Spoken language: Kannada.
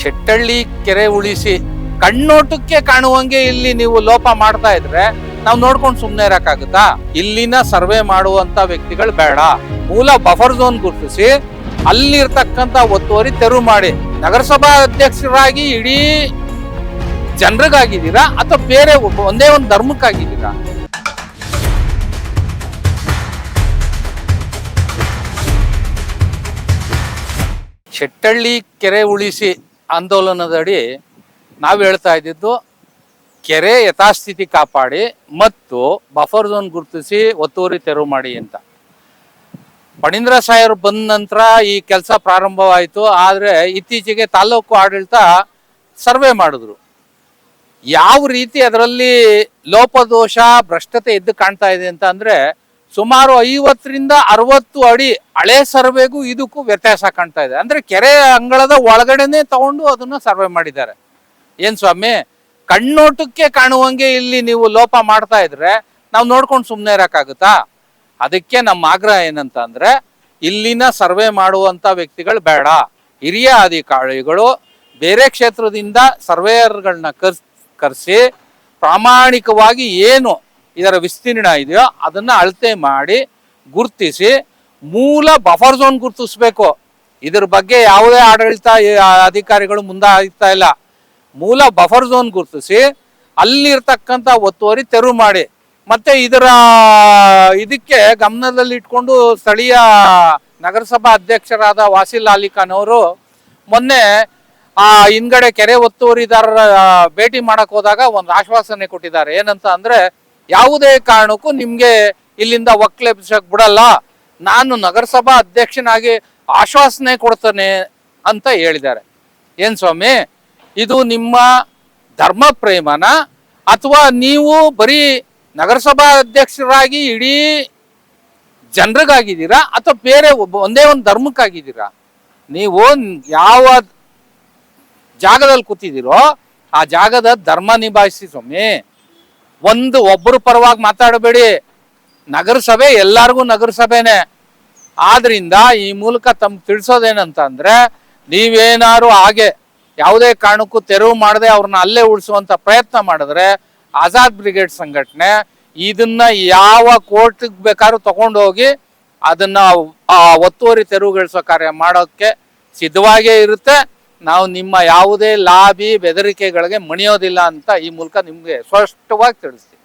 ಶೆಟ್ಟಳ್ಳಿ ಕೆರೆ ಉಳಿಸಿ ಕಣ್ಣೋಟಕ್ಕೆ ಕಾಣುವಂಗೆ ಇಲ್ಲಿ ನೀವು ಲೋಪ ಮಾಡ್ತಾ ಇದ್ರೆ ನಾವು ನೋಡ್ಕೊಂಡು ಸುಮ್ಮನೆ ಇರಕ್ಕಾಗುತ್ತಾ? ಇಲ್ಲಿನ ಸರ್ವೆ ಮಾಡುವಂತ ವ್ಯಕ್ತಿಗಳು ಬೇಡ. ಮೂಲ ಬಫರ್ ಝೋನ್ ಗುರುತಿಸಿ ಅಲ್ಲಿರ್ತಕ್ಕಂತ ಒತ್ತುವರಿ ತೆರವು ಮಾಡಿ. ನಗರಸಭಾ ಅಧ್ಯಕ್ಷರಾಗಿ ಇಡೀ ಜನರಿಗಾಗಿದ್ದೀರಾ ಅಥವಾ ಬೇರೆ ಒಂದೇ ಒಂದು ಧರ್ಮಕ್ಕಾಗಿದ್ದೀರಾ? ಶೆಟ್ಟಳ್ಳಿ ಕೆರೆ ಉಳಿಸಿ ಆಂದೋಲನದಡಿ ನಾವು ಹೇಳ್ತಾ ಇದ್ದಿದ್ದು ಕೆರೆ ಯಥಾಸ್ಥಿತಿ ಕಾಪಾಡಿ ಮತ್ತು ಬಫರ್ ಝೋನ್ ಗುರುತಿಸಿ ಒತ್ತುವರಿ ತೆರವು ಮಾಡಿ ಅಂತ. ಪಣೀಂದ್ರ ಸಾಯರ್ ಬಂದ ನಂತರ ಈ ಕೆಲಸ ಪ್ರಾರಂಭವಾಯಿತು, ಆದರೆ ಇತ್ತೀಚೆಗೆ ತಾಲೂಕು ಆಡಳಿತ ಸರ್ವೆ ಮಾಡಿದ್ರು. ಯಾವ ರೀತಿ ಅದರಲ್ಲಿ ಲೋಪದೋಷ, ಭ್ರಷ್ಟತೆ ಎದ್ದು ಕಾಣ್ತಾ ಇದೆ ಅಂತ ಅಂದ್ರೆ ಸುಮಾರು ಐವತ್ತರಿಂದ ಅರವತ್ತು ಅಡಿ ಹಳೆ ಸರ್ವೆಗೂ ಇದಕ್ಕೂ ವ್ಯತ್ಯಾಸ ಕಾಣ್ತಾ ಇದೆ. ಅಂದ್ರೆ ಕೆರೆ ಅಂಗಳದ ಒಳಗಡೆನೆ ತಗೊಂಡು ಅದನ್ನ ಸರ್ವೆ ಮಾಡಿದ್ದಾರೆ. ಏನ್ ಸ್ವಾಮಿ? ಕಣ್ಣೋಟಕ್ಕೆ ಕಾಣುವಂಗೆ ಇಲ್ಲಿ ನೀವು ಲೋಪ ಮಾಡ್ತಾ ಇದ್ರೆ ನಾವು ನೋಡ್ಕೊಂಡು ಸುಮ್ಮನೆ ಇರಕ್ಕಾಗುತ್ತಾ? ಅದಕ್ಕೆ ನಮ್ಮ ಆಗ್ರಹ ಏನಂತ ಅಂದ್ರೆ ಇಲ್ಲಿನ ಸರ್ವೆ ಮಾಡುವಂತ ವ್ಯಕ್ತಿಗಳು ಬೇಡ. ಹಿರಿಯ ಅಧಿಕಾರಿಗಳು ಬೇರೆ ಕ್ಷೇತ್ರದಿಂದ ಸರ್ವೇಯರ್ಗಳನ್ನ ಕರ್ಸ್, ಕರೆಸಿ ಪ್ರಾಮಾಣಿಕವಾಗಿ ಏನು ಇದರ ವಿಸ್ತೀರ್ಣ ಇದೆಯೋ ಅದನ್ನ ಅಳತೆ ಮಾಡಿ ಗುರುತಿಸಿ ಮೂಲ ಬಫರ್ ಝೋನ್ ಗುರುತಿಸ್ಬೇಕು. ಇದ್ರ ಬಗ್ಗೆ ಯಾವುದೇ ಆಡಳಿತ ಅಧಿಕಾರಿಗಳು ಮುಂದಾಗ್ತಾ ಇಲ್ಲ. ಮೂಲ ಬಫರ್ ಝೋನ್ ಗುರುತಿಸಿ ಅಲ್ಲಿರ್ತಕ್ಕಂಥ ಒತ್ತುವರಿ ತೆರವು ಮಾಡಿ. ಮತ್ತೆ ಇದರ ಇದಕ್ಕೆ ಗಮನದಲ್ಲಿ ಇಟ್ಕೊಂಡು ಸ್ಥಳೀಯ ನಗರಸಭಾ ಅಧ್ಯಕ್ಷರಾದ ವಾಸಿಲ್ ಅಲಿಖಾನ್ ಅವರು ಮೊನ್ನೆ, ಆ, ಹಿಂದ್ಗಡೆ ಕೆರೆ ಒತ್ತುವರಿದಾರರ ಭೇಟಿ ಮಾಡಕ್ ಹೋದಾಗ ಒಂದು ಆಶ್ವಾಸನೆ ಕೊಟ್ಟಿದ್ದಾರೆ. ಏನಂತ ಅಂದ್ರೆ ಯಾವುದೇ ಕಾರಣಕ್ಕೂ ನಿಮಗೆ ಇಲ್ಲಿಂದ ಒಕ್ಕಲೆಬ್ಸಕ್ ಬಿಡಲ್ಲ. ನಾನು ನಗರಸಭಾ ಅಧ್ಯಕ್ಷನಾಗಿ ಆಶ್ವಾಸನೆ ಕೊಡ್ತಾನೆ ಅಂತ ಹೇಳಿದ್ದಾರೆ. ಏನ್ ಸ್ವಾಮಿ? ಇದು ನಿಮ್ಮ ಧರ್ಮ ಪ್ರೇಮನ? ಅಥವಾ ನೀವು ಬರೀ ನಗರಸಭಾ ಅಧ್ಯಕ್ಷರಾಗಿ ಇಡೀ ಜನರಿಗಾಗಿದ್ದೀರಾ? ಅಥವಾ ಬೇರೆ ಒಬ್ಬ, ಒಂದೇ ಒಂದು ಧರ್ಮಕ್ಕಾಗಿದ್ದೀರಾ? ನೀವು ಯಾವ ಜಾಗದಲ್ಲಿ ಕೂತಿದ್ದೀರೋ ಆ ಜಾಗದ ಧರ್ಮ ನಿಭಾಯಿಸಿ ಸ್ವಾಮಿ. ಒಂದು ಒಬ್ಬರು ಪರವಾಗಿ ಮಾತಾಡಬೇಡಿ. ನಗರಸಭೆ ಎಲ್ಲರಿಗೂ ನಗರಸಭೆನೆ. ಆದ್ರಿಂದ ಈ ಮೂಲಕ ತಮ್ಗೆ ತಿಳಿಸೋದೇನಂತ ಅಂದ್ರೆ ನೀವೇನಾರು ಹಾಗೆ ಯಾವುದೇ ಕಾರಣಕ್ಕೂ ತೆರವು ಮಾಡದೆ ಅವ್ರನ್ನ ಅಲ್ಲೇ ಉಳಿಸುವಂತ ಪ್ರಯತ್ನ ಮಾಡಿದ್ರೆ, ಆಜಾದ್ ಬ್ರಿಗೇಡ್ ಸಂಘಟನೆ ಇದನ್ನ ಯಾವ ಕೋರ್ಟ್ಗೆ ಬೇಕಾದ್ರೂ ತಗೊಂಡೋಗಿ ಅದನ್ನ ಒತ್ತುವರಿ ತೆರವುಗೊಳಿಸೋ ಕಾರ್ಯ ಮಾಡೋಕ್ಕೆ ಸಿದ್ಧವಾಗೇ ಇರುತ್ತೆ. ನಾವು ನಿಮ್ಮ ಯಾವುದೇ ಲಾಬಿ ಬೆದರಿಕೆಗಳಿಗೆ ಮಣಿಯೋದಿಲ್ಲ ಅಂತ ಈ ಮೂಲಕ ನಿಮ್ಗೆ ಸ್ಪಷ್ಟವಾಗಿ ತಿಳಿಸ್ತೀವಿ.